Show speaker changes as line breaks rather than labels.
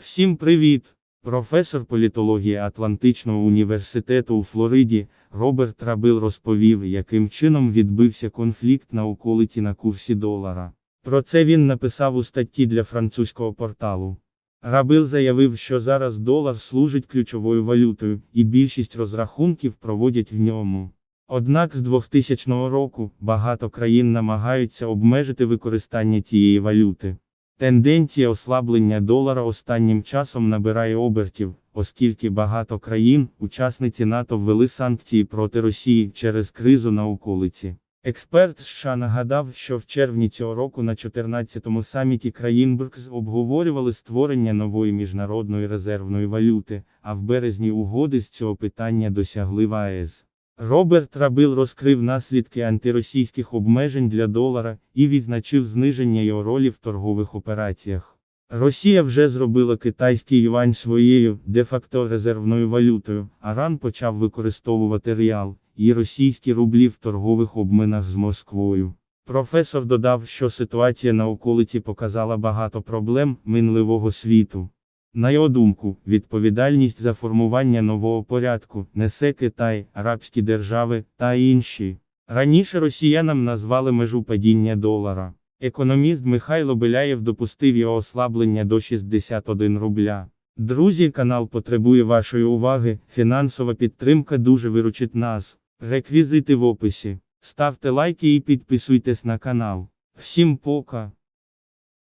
Всім привіт! Професор політології Атлантичного університету у Флориді Роберт Рабил розповів, яким чином відбився конфлікт на околиці на курсі долара. Про це він написав у статті для французького порталу. Рабил заявив, що зараз долар служить ключовою валютою, і більшість розрахунків проводять в ньому. Однак з 2000 року багато країн намагаються обмежити використання цієї валюти. Тенденція ослаблення долара останнім часом набирає обертів, оскільки багато країн, учасниці НАТО ввели санкції проти Росії через кризу на околиці. Експерт США нагадав, що в червні цього року на 14-му саміті країн БРКС обговорювали створення нової міжнародної резервної валюти, а в березні угоди з цього питання досягли в. Роберт Рабил розкрив наслідки антиросійських обмежень для долара і відзначив зниження його ролі в торгових операціях. Росія вже зробила китайський юань своєю де-факто резервною валютою, а Ран почав використовувати реал і російські рублі в торгових обминах з Москвою. Професор додав, що ситуація на околиці показала багато проблем минливого світу. На його думку, відповідальність за формування нового порядку несе Китай, Арабські держави та інші. Раніше росіянам назвали межу падіння долара. Економіст Михайло Беляєв допустив його ослаблення до 61 рубля. Друзі, канал потребує вашої уваги. Фінансова підтримка дуже виручить нас. Реквізити в описі. Ставте лайки і підписуйтесь на канал. Всім пока!